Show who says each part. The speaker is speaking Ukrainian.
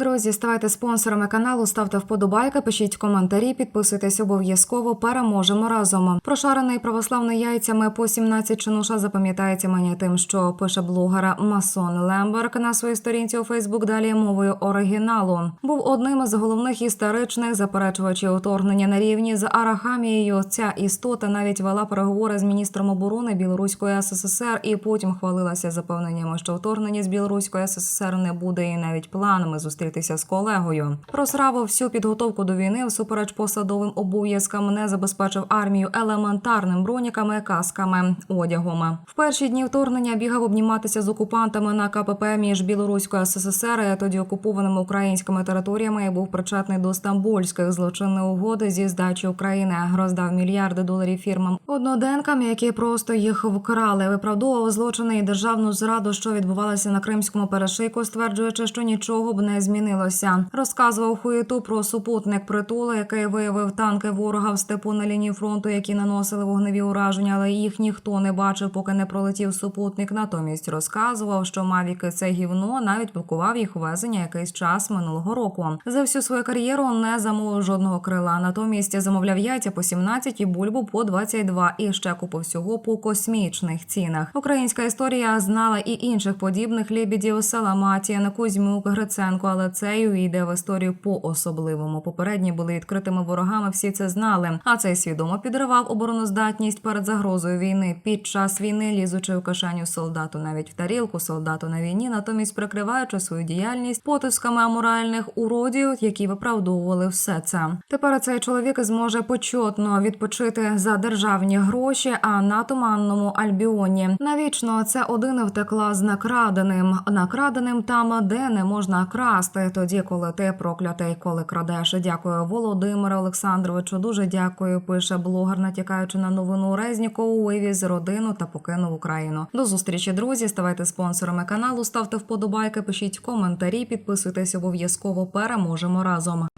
Speaker 1: Друзі, ставайте спонсорами каналу, ставте вподобайки, пишіть коментарі, підписуйтесь обов'язково. Переможемо разом. Прошарений православний яйцями по 17 чинуша запам'ятається мені тим, що пише блогера Масон Лемберг на своїй сторінці у Фейсбук. Далі мовою оригіналу був одним із головних історичних заперечувачів вторгнення на рівні з Арахамією. Ця істота навіть вела переговори з міністром оборони Білоруської СССР і потім хвалилася запевненнями, що вторгнення з Білоруської СССР не буде і навіть планами зустрітися з колегою. Просравив всю підготовку до війни всупереч посадовим обов'язкам не забезпечив армію елементарним броніками, касками, одягом. В перші дні вторгнення бігав обніматися з окупантами на КПП між Білоруською СССР і тоді окупованими українськими територіями був причетний до стамбульських злочинних угод зі здачі України. Роздав мільярди доларів фірмам одноденкам, які просто їх вкрали. Виправдовував злочини і державну зраду, що відбувалося на кримському перешийку, стверджуючи, що нічого б не змінилося. Розказував хуєту про супутник притула, який виявив танки ворога в степу на лінії фронту, які наносили вогневі ураження, але їх ніхто не бачив, поки не пролетів супутник. Натомість розказував, що мавіки це гівно, навіть блокував їх везення якийсь час минулого року. За всю свою кар'єру не замовив жодного крила. Натомість замовляв яйця по 17 і бульбу по 22 і ще купу всього по космічних цінах. Українська історія знала і інших подібних лебідів Саламатія, Кузьмук, Гриценко, але цей увійде в історію по особливому. Попередні були відкритими ворогами. Всі це знали. А цей свідомо підривав обороноздатність перед загрозою війни. Під час війни лізучи в кишеню солдату, навіть в тарілку солдату на війні, натомість прикриваючи свою діяльність потисками аморальних уродів, які виправдовували все це. Тепер цей чоловік зможе почетно відпочити за державні гроші. А на туманному альбіоні навічно це один втекла з накраденим, накраденим там, де не можна красти. Тоді, коли ти проклятий, коли крадеш. Дякую, Володимире Олександровичу. Дуже дякую. Пише блогер, натякаючи на новину Резнікову, вивіз родину та покинув Україну. До зустрічі, друзі. Ставайте спонсорами каналу, ставте вподобайки, пишіть коментарі, підписуйтесь обов'язково. Переможемо разом.